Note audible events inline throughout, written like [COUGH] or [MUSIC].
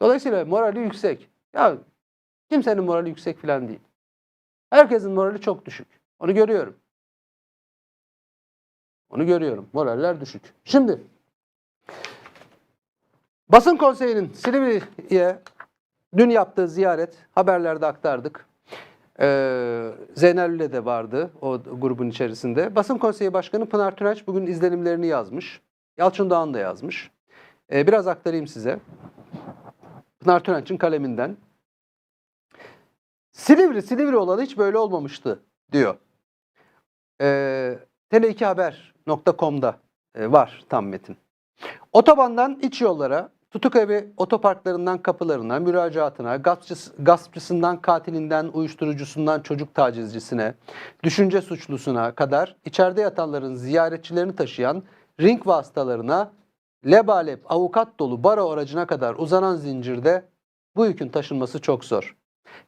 Dolayısıyla morali yüksek. Ya kimsenin morali yüksek falan değil. Herkesin morali çok düşük. Onu görüyorum. Onu görüyorum. Moraller düşük. Şimdi basın konseyinin Silivri'ye dün yaptığı ziyaret haberlerde aktardık. Ee, Zeynel'le de vardı o grubun içerisinde. Basın konseyi başkanı Pınar Tüneç bugün izlenimlerini yazmış. Yalçın Doğan da yazmış. Ee, biraz aktarayım size. Pınar Tüneç'in kaleminden. Silivri, Silivri olan hiç böyle olmamıştı diyor. Ee, Tele2haber.com'da e, var tam metin. Otobandan iç yollara, tutuk evi otoparklarından kapılarına, müracaatına, gaspçıs- gaspçısından katilinden, uyuşturucusundan çocuk tacizcisine, düşünce suçlusuna kadar içeride yatanların ziyaretçilerini taşıyan ring vasıtalarına lebalep avukat dolu baro aracına kadar uzanan zincirde bu yükün taşınması çok zor.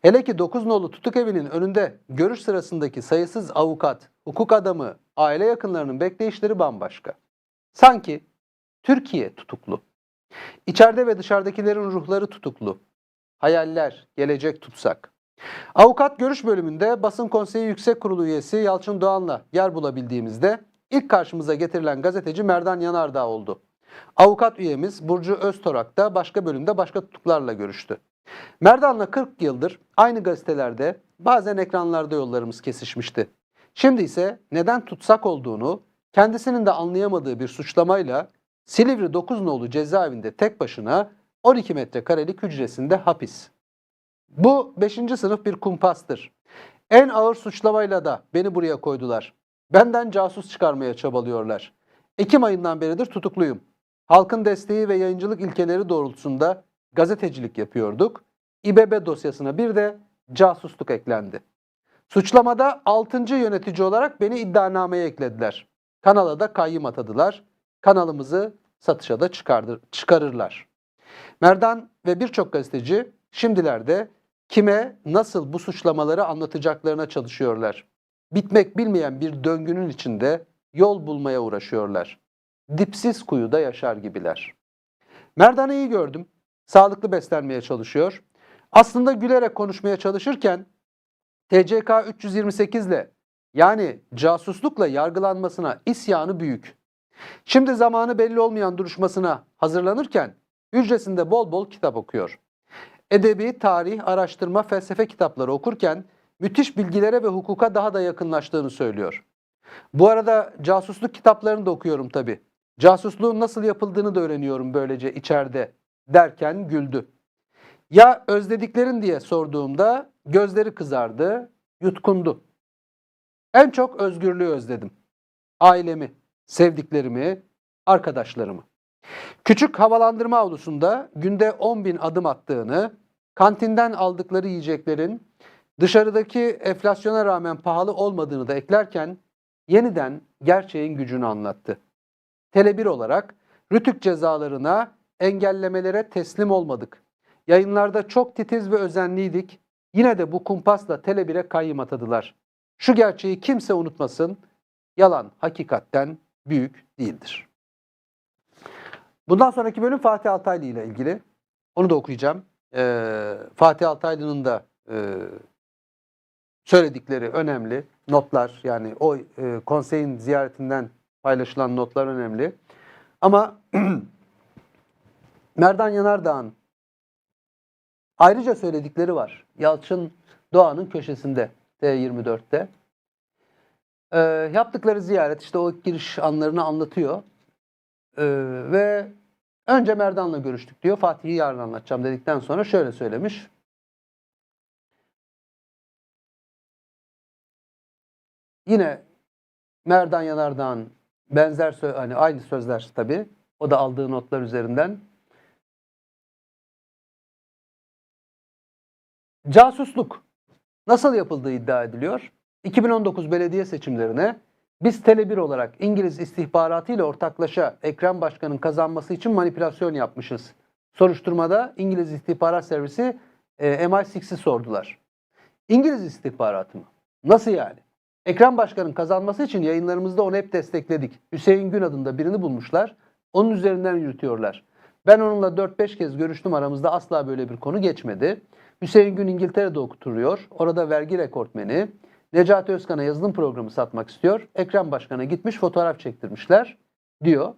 Hele ki 9 nolu tutuk evinin önünde görüş sırasındaki sayısız avukat, hukuk adamı, aile yakınlarının bekleyişleri bambaşka. Sanki Türkiye tutuklu. İçeride ve dışarıdakilerin ruhları tutuklu. Hayaller, gelecek tutsak. Avukat görüş bölümünde basın konseyi yüksek kurulu üyesi Yalçın Doğan'la yer bulabildiğimizde ilk karşımıza getirilen gazeteci Merdan Yanardağ oldu. Avukat üyemiz Burcu Öztorak da başka bölümde başka tutuklarla görüştü. Merdan'la 40 yıldır aynı gazetelerde bazen ekranlarda yollarımız kesişmişti. Şimdi ise neden tutsak olduğunu kendisinin de anlayamadığı bir suçlamayla Silivri 9 nolu cezaevinde tek başına 12 metrekarelik hücresinde hapis. Bu 5. sınıf bir kumpastır. En ağır suçlamayla da beni buraya koydular. Benden casus çıkarmaya çabalıyorlar. Ekim ayından beridir tutukluyum. Halkın desteği ve yayıncılık ilkeleri doğrultusunda gazetecilik yapıyorduk. İBB dosyasına bir de casusluk eklendi. Suçlamada 6. yönetici olarak beni iddianameye eklediler. Kanala da kayyım atadılar. Kanalımızı satışa da çıkardır, çıkarırlar. Merdan ve birçok gazeteci şimdilerde kime nasıl bu suçlamaları anlatacaklarına çalışıyorlar. Bitmek bilmeyen bir döngünün içinde yol bulmaya uğraşıyorlar. Dipsiz kuyuda yaşar gibiler. Merdan'ı iyi gördüm. Sağlıklı beslenmeye çalışıyor. Aslında gülerek konuşmaya çalışırken TCK 328 ile yani casuslukla yargılanmasına isyanı büyük. Şimdi zamanı belli olmayan duruşmasına hazırlanırken hücresinde bol bol kitap okuyor. Edebi, tarih, araştırma, felsefe kitapları okurken müthiş bilgilere ve hukuka daha da yakınlaştığını söylüyor. Bu arada casusluk kitaplarını da okuyorum tabii. Casusluğun nasıl yapıldığını da öğreniyorum böylece içeride derken güldü. Ya özlediklerin diye sorduğumda gözleri kızardı, yutkundu. En çok özgürlüğü özledim. Ailemi, sevdiklerimi, arkadaşlarımı. Küçük havalandırma avlusunda günde 10 bin adım attığını, kantinden aldıkları yiyeceklerin dışarıdaki enflasyona rağmen pahalı olmadığını da eklerken yeniden gerçeğin gücünü anlattı. Tele1 olarak Rütük cezalarına, engellemelere teslim olmadık. Yayınlarda çok titiz ve özenliydik. Yine de bu kumpasla Tele1'e kayyım atadılar. Şu gerçeği kimse unutmasın. Yalan hakikatten büyük değildir. Bundan sonraki bölüm Fatih Altaylı ile ilgili. Onu da okuyacağım. Ee, Fatih Altaylı'nın da e, söyledikleri önemli. Notlar yani o e, konseyin ziyaretinden paylaşılan notlar önemli. Ama [CLEARS THROAT] Merdan Yanardağ'ın ayrıca söyledikleri var. Yalçın Doğan'ın köşesinde T24'te. Ee, yaptıkları ziyaret işte o giriş anlarını anlatıyor. Ee, ve önce Merdan'la görüştük diyor. Fatih'i yarın anlatacağım dedikten sonra şöyle söylemiş. Yine Merdan Yanardağ'ın benzer sö- hani aynı sözler tabii. O da aldığı notlar üzerinden. Casusluk nasıl yapıldığı iddia ediliyor? 2019 belediye seçimlerine biz Tele1 olarak İngiliz istihbaratı ile ortaklaşa Ekrem Başkan'ın kazanması için manipülasyon yapmışız. Soruşturmada İngiliz istihbarat servisi e, MI6'i sordular. İngiliz istihbaratı mı? Nasıl yani? Ekrem Başkan'ın kazanması için yayınlarımızda onu hep destekledik. Hüseyin Gün adında birini bulmuşlar. Onun üzerinden yürütüyorlar. Ben onunla 4-5 kez görüştüm aramızda asla böyle bir konu geçmedi. Hüseyin Gün İngiltere'de okuturuyor. Orada vergi rekortmeni. Necati Özkan'a yazılım programı satmak istiyor. Ekrem Başkan'a gitmiş fotoğraf çektirmişler diyor.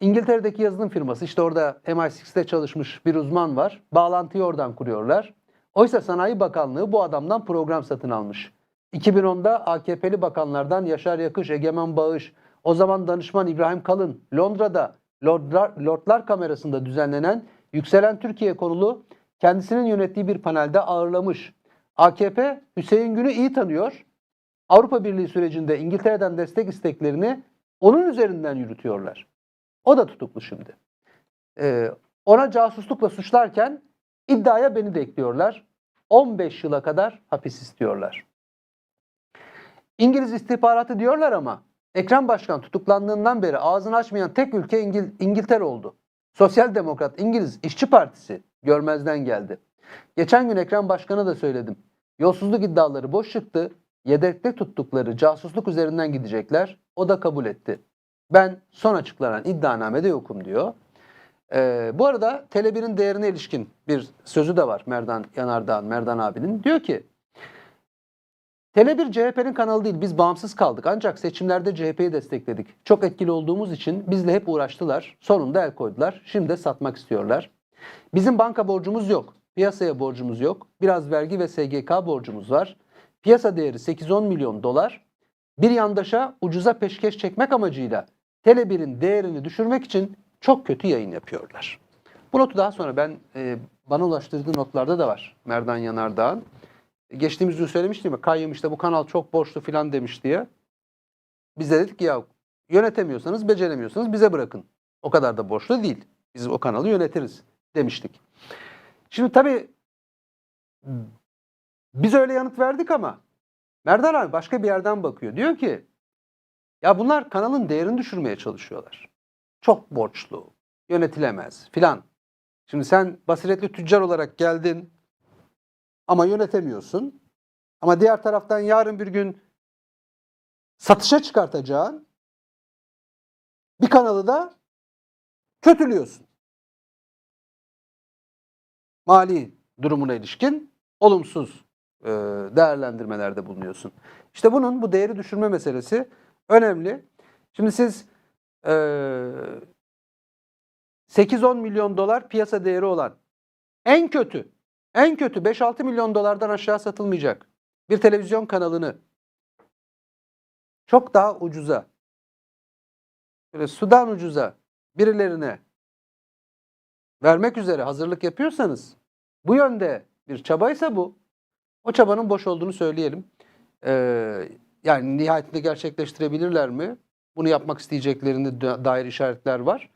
İngiltere'deki yazılım firması işte orada MI6'te çalışmış bir uzman var. Bağlantıyı oradan kuruyorlar. Oysa Sanayi Bakanlığı bu adamdan program satın almış. 2010'da AKP'li bakanlardan Yaşar Yakış, Egemen Bağış, o zaman danışman İbrahim Kalın, Londra'da Lordlar, Lordlar Kamerası'nda düzenlenen Yükselen Türkiye konulu kendisinin yönettiği bir panelde ağırlamış. AKP Hüseyin Gün'ü iyi tanıyor. Avrupa Birliği sürecinde İngiltere'den destek isteklerini onun üzerinden yürütüyorlar. O da tutuklu şimdi. Ee, ona casuslukla suçlarken iddiaya beni de ekliyorlar. 15 yıla kadar hapis istiyorlar. İngiliz istihbaratı diyorlar ama Ekrem Başkan tutuklandığından beri ağzını açmayan tek ülke İngil- İngiltere oldu. Sosyal Demokrat İngiliz İşçi Partisi görmezden geldi. Geçen gün Ekrem Başkan'a da söyledim. Yolsuzluk iddiaları boş çıktı. Yedekte tuttukları casusluk üzerinden gidecekler. O da kabul etti. Ben son açıklanan iddianamede yokum diyor. Ee, bu arada Tele1'in değerine ilişkin bir sözü de var Merdan Yanardağ'ın, Merdan abinin. Diyor ki Tele1 CHP'nin kanalı değil biz bağımsız kaldık ancak seçimlerde CHP'yi destekledik. Çok etkili olduğumuz için bizle hep uğraştılar. Sonunda el koydular. Şimdi de satmak istiyorlar. Bizim banka borcumuz yok. Piyasaya borcumuz yok. Biraz vergi ve SGK borcumuz var. Piyasa değeri 8-10 milyon dolar. Bir yandaşa ucuza peşkeş çekmek amacıyla Tele1'in değerini düşürmek için çok kötü yayın yapıyorlar. Bu notu daha sonra ben e, bana ulaştırdığı notlarda da var Merdan Yanardağ'ın. Geçtiğimiz gün söylemiştim ya Kayyum işte bu kanal çok borçlu filan demiş diye. Biz de dedik ya yönetemiyorsanız beceremiyorsanız bize bırakın. O kadar da borçlu değil. Biz o kanalı yönetiriz demiştik. Şimdi tabii biz öyle yanıt verdik ama Merdan abi başka bir yerden bakıyor. Diyor ki ya bunlar kanalın değerini düşürmeye çalışıyorlar. Çok borçlu, yönetilemez filan. Şimdi sen basiretli tüccar olarak geldin ama yönetemiyorsun. Ama diğer taraftan yarın bir gün satışa çıkartacağın bir kanalı da kötülüyorsun. Mali durumuna ilişkin olumsuz e, değerlendirmelerde bulunuyorsun. İşte bunun bu değeri düşürme meselesi önemli. Şimdi siz e, 8-10 milyon dolar piyasa değeri olan en kötü en kötü 5-6 milyon dolardan aşağı satılmayacak bir televizyon kanalını çok daha ucuza böyle sudan ucuza birilerine vermek üzere hazırlık yapıyorsanız bu yönde bir çabaysa bu. O çabanın boş olduğunu söyleyelim. Ee, yani nihayetinde gerçekleştirebilirler mi? Bunu yapmak isteyeceklerine da- dair işaretler var.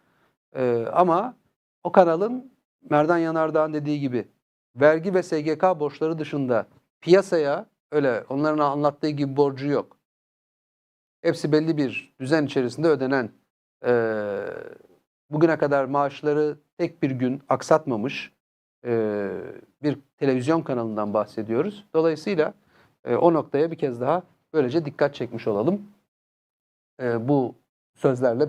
Ee, ama o kanalın Merdan Yanardağ'ın dediği gibi vergi ve SGK borçları dışında piyasaya öyle onların anlattığı gibi borcu yok. Hepsi belli bir düzen içerisinde ödenen eee, bugüne kadar maaşları tek bir gün aksatmamış eee, bir televizyon kanalından bahsediyoruz. Dolayısıyla eee, o noktaya bir kez daha böylece dikkat çekmiş olalım. Eee, bu sözlerle